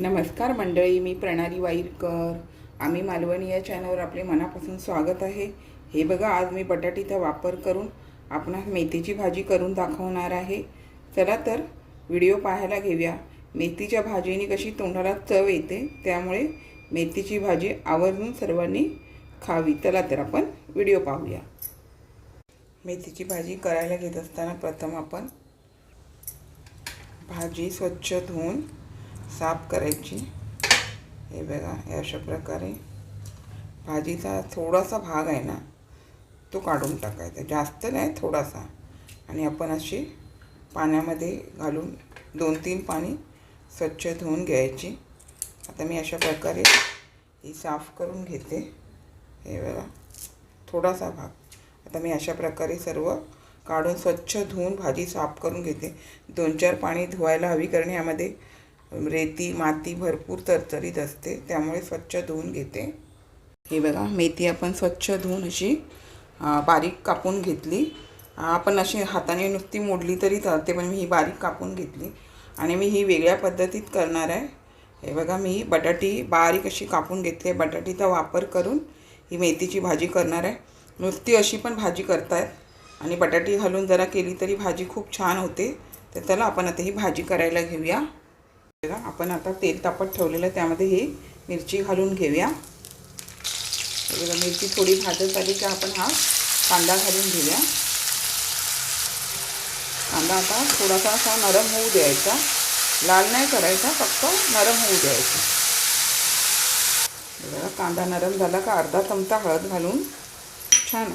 नमस्कार मंडळी मी प्रणाली वाईरकर. आम्ही मालवणी या चॅनलवर आपले मनापासून स्वागत आहे. हे बघा आज मी बटाटीचा वापर करून आपणास मेथीची भाजी करून दाखवणार आहे. चला तर व्हिडिओ पाहायला घेऊया. मेथीच्या भाजीने कशी तोंडाला चव येते त्यामुळे मेथीची भाजी आवर्जून सर्वांनी खावी. चला तर आपण व्हिडिओ पाहूया. मेथीची भाजी करायला घेत असताना प्रथम आपण भाजी स्वच्छ धुवून साफ करायची. हे बघा हे अशा प्रकारे. भाजीचा थोडासा भाग आहे ना तो काढून टाकायचा. जास्त नाही थोडासा. आणि आपण अशी पाण्यामध्ये घालून दोन तीन पाणी स्वच्छ धुवून घ्यायची. आता मी अशा प्रकारे ही साफ करून घेते. हे बघा थोडासा भाग. आता मी अशा प्रकारे सर्व काढून स्वच्छ धुवून भाजी साफ करून घेते. दोन चार पाणी धुवायला हवी कारण यामध्ये रेती माती भरपूर तरतरीत असते त्यामुळे स्वच्छ धुवून घेते. हे बघा मेथी आपण स्वच्छ धुवून अशी बारीक कापून घेतली. आपण अशी हाताने नुसती मोडली तरी चालते पण मी ही बारीक कापून घेतली. आणि मी ही वेगळ्या पद्धतीत करणार आहे. हे बघा मी बटाटी बारीक अशी कापून घेतली आहे. बटाटीचा वापर करून ही मेथीची भाजी करणार आहे. नुसती अशी पण भाजी करतायत. आणि बटाटी घालून जरा केली तरी भाजी खूप छान होते. तर त्याला आपण आता ही भाजी करायला घेऊया. बघा आपण आता तेल तापत ठेवलेलं आहे त्यामध्ये ही मिरची घालून घेऊया. बघा मिरची थोडी भाजत झाली की आपण हा कांदा घालून घेऊया. कांदा आता थोडासा असा नरम होऊ द्यायचा. लाल नाही करायचा फक्त नरम होऊ द्यायचा. बघा कांदा नरम झाला का अर्धा चमचा हळद घालून छान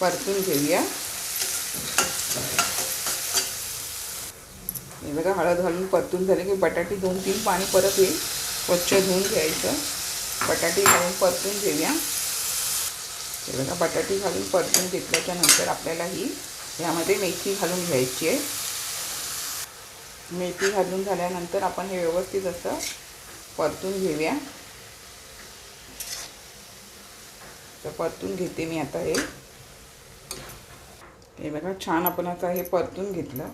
परतून घेऊया. हे बघा हळद घालून परतून झाले की बटाटे दोन तीन पाणी परत येईल. स्वच्छ धुवून घ्यायचं. बटाटे घालून परतून घेऊया. हे बघा बटाटे घालून परतून घेतल्याच्या नंतर आपल्याला ही ह्यामध्ये मेथी घालून घ्यायची आहे. मेथी घालून झाल्यानंतर आपण हे व्यवस्थित असं परतून घेऊया. तर परतून घेते मी आता हे. हे बघा छान आपण आता हे परतून घेतलं.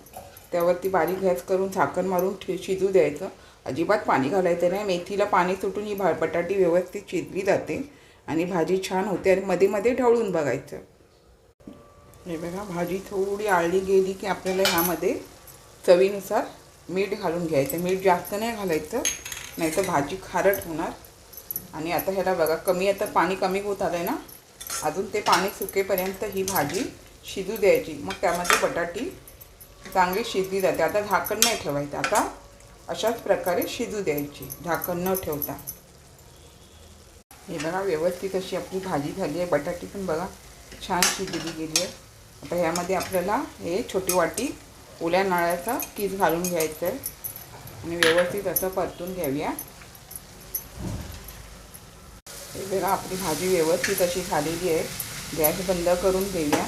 त्यावरती बारीक गॅस करून झाकण मारून ठे शिजू द्यायचं. अजिबात पाणी घालायचं नाही. मेथीला पाणी सुटून ही भा बटाटी व्यवस्थित शिजली जाते आणि भाजी छान होते आणि मध्ये मध्ये ढवळून बघायचं. हे बघा भाजी थोडी आळली गेली की आपल्याला ह्यामध्ये चवीनुसार मीठ घालून घ्यायचं. मीठ जास्त नाही घालायचं नाही तर भाजी खारट होणार. आणि आता ह्याला बघा कमी आता पाणी कमी होत आलं आहे ना अजून ते पाणी सुकेपर्यंत ही भाजी शिजू द्यायची. मग त्यामध्ये बटाटी चांगली शिजली जाते. आता झाकण नाही ठेवायचं. आता अशाच प्रकारे शिजू द्यायची. झाकण न ठेवता. हे बघा व्यवस्थित अशी आपली भाजी झाली आहे. बटाटी पण बघा छान शिजली गेली आहे. आता ह्यामध्ये आपल्याला हे छोटी वाटी ओल्या नाळ्याचा कीस घालून घ्यायचं आहे. आणि व्यवस्थित असं परतून घ्याव्या हे बघा आपली भाजी व्यवस्थित अशी झालेली आहे. गॅस बंद करून घेऊया.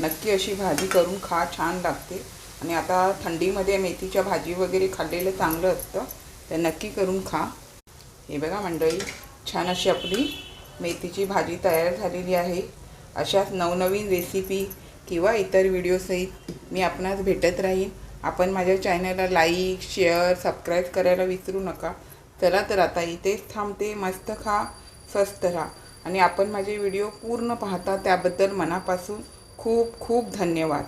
नक्की अशी भाजी करून खा छान लागते. आणि आता थंडीमध्ये मेथीच्या भाजी वगैरे खाल्लेलं चांगलं असतं तर नक्की करून खा. हे बघा मंडळी छान अशी आपली मेथीची भाजी तयार झालेली आहे. अशाच नवनवीन रेसिपी किंवा इतर व्हिडिओसहित मी आपणास भेटत राहीन. आपण माझ्या चॅनलला लाईक शेअर सबस्क्राईब करायला विसरू नका. चला तर आता इथेच थांबते. मस्त खा स्वस्त राहा. आणि आपण माझे व्हिडिओ पूर्ण पाहता त्याबद्दल मनापासून खूप खूप धन्यवाद.